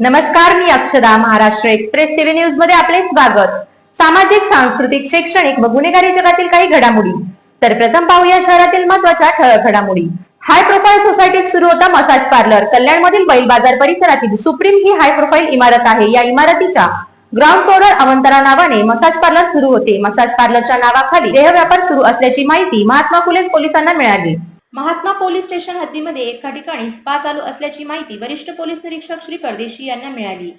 नमस्कार मी अक्षदा Maharashtra express TV न्यूजमध्ये आपले स्वागत. सामाजिक सांस्कृतिक शैक्षणिक व गुन्हेगारी जगातील काही घडामोडी. तर प्रथम पाहूया शहरातील महत्त्वाच्या ठळक घडामोडी. हाय प्रोफाईल सोसायटीत सुरू होता मसाज पार्लर कल्याण मधील बैल बाजार परिसरातील सुप्रीम ही हाय प्रोफाईल इमारत आहे. या इमारतीच्या ग्राउंड फ्लोअर अवंतरा नावाने मसाज पार्लर सुरू होते. मसाज पार्लरच्या नावाखाली देह व्यापार सुरू असल्याची माहिती महात्मा फुले पोलिसांना मिळाली. महात्मा पोलीस स्टेशन हद्दीमध्ये एका ठिकाणी स्पा चालू असल्याची माहिती वरिष्ठ पोलीस निरीक्षक श्री परदेशी यांना मिळाली.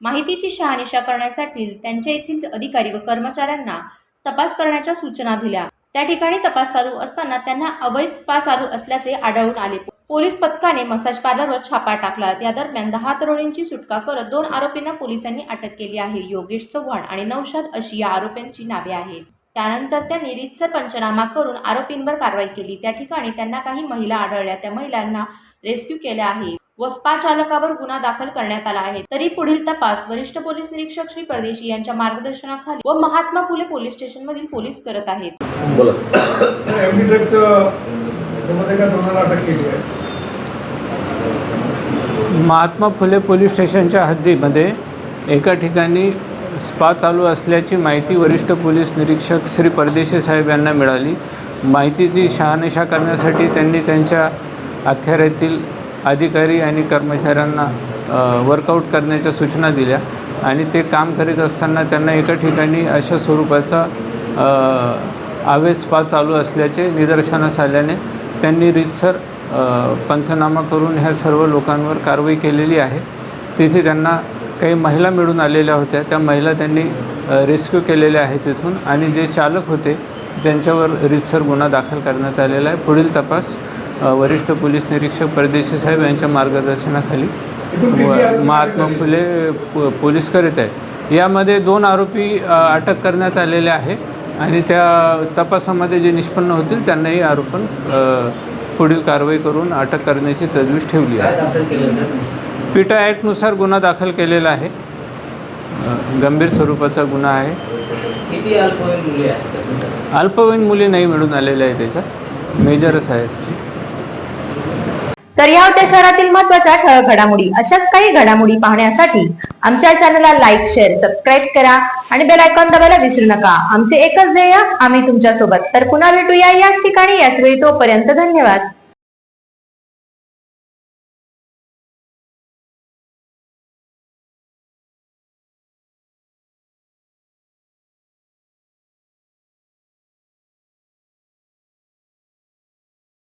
माहितीची शहानिशा करण्यासाठी त्यांच्या येथील अधिकारी व कर्मचाऱ्यांना तपास करण्याच्या सूचना दिल्या. त्या ठिकाणी तपास चालू असताना त्यांना अवैध स्पा चालू असल्याचे आढळून आले. पोलीस पथकाने मसाज पार्लरवर छापा टाकला. त्या दरम्यान दहा तरुणींची सुटका करत दोन आरोपींना पोलिसांनी अटक केली आहे. योगेश चव्हाण आणि नौशाद अशी या आरोपींची नावे आहेत. त्यानंतर त्यांनी रीतसर पंचनामा करून आरोपींवर कारवाई केली. त्या ठिकाणी त्यांना काही महिला आढळल्या. त्या महिलांना रेस्क्यू केले आहे. व स्पा चालकावर गुन्हा दाखल करण्यात आला आहे. तरी पुढील तपास वरिष्ठ पोलीस निरीक्षक श्री परदेशी यांच्या मार्गदर्शनाखाली व महात्मा फुले पोलीस स्टेशन मधील पोलीस करत आहेत. महात्मा फुले पोलीस स्टेशनच्या हद्दीमध्ये एका ठिकाणी स्पा चालू असल्याची माहिती वरिष्ठ पोलीस निरीक्षक श्री परदेशी साहेब यांना मिळाली. माहितीची शहानिशा करण्यासाठी त्यांनी त्यांच्या अखेऱ्यातील अधिकारी आणि कर्मचाऱ्यांना वर्कआउट करण्याच्या सूचना दिल्या आणि ते काम करीत असताना त्यांना एका ठिकाणी अशा स्वरूपाचा अ, स्पा चालू असल्याचे निदर्शनास आल्याने त्यांनी रितसर पंचनामा करून ह्या सर्व लोकांवर कारवाई केलेली आहे. तिथे त्यांना काही महिला मिळून आलेल्या होत्या. त्या महिला त्यांनी रेस्क्यू केलेल्या आहेत तिथून आणि जे चालक होते त्यांच्यावर रितसर गुन्हा दाखल करण्यात आलेला आहे. पुढील तपास वरिष्ठ पोलीस निरीक्षक परदेशी साहेब यांच्या मार्गदर्शनाखाली महात्मा फुले प- पोलीस करीत आहे यामध्ये दोन आरोपी अटक करण्यात आलेले आहे आणि त्या तपासामध्ये जे निष्पन्न होतील त्यांनाही आरोपण पुढील कारवाई करून अटक करण्याची तजवीज ठेवली आहे. पिटा ॲक्टनुसार गुन्हा दाखल केलेला आहे. गंभीर स्वरूपाचा गुन्हा आहे. किती अल्पवयीन मुली आहेत अल्पवयीन मुली नाही मिळून आलेल्या आहे त्याच्यात मेजरच आहे तर या होत्या शहरातील महत्त्वाच्या ठळक घडामोडी. अशाच काही घडामोडी पाहण्यासाठी आमच्या चॅनलला लाईक शेअर सबस्क्राईब करा आणि बेल आयकॉन दाबायला विसरू नका. आमचे एकच ध्येय आम्ही तुमच्यासोबत तर पुन्हा भेटूया याच ठिकाणी. याच वेळी तोपर्यंत धन्यवाद.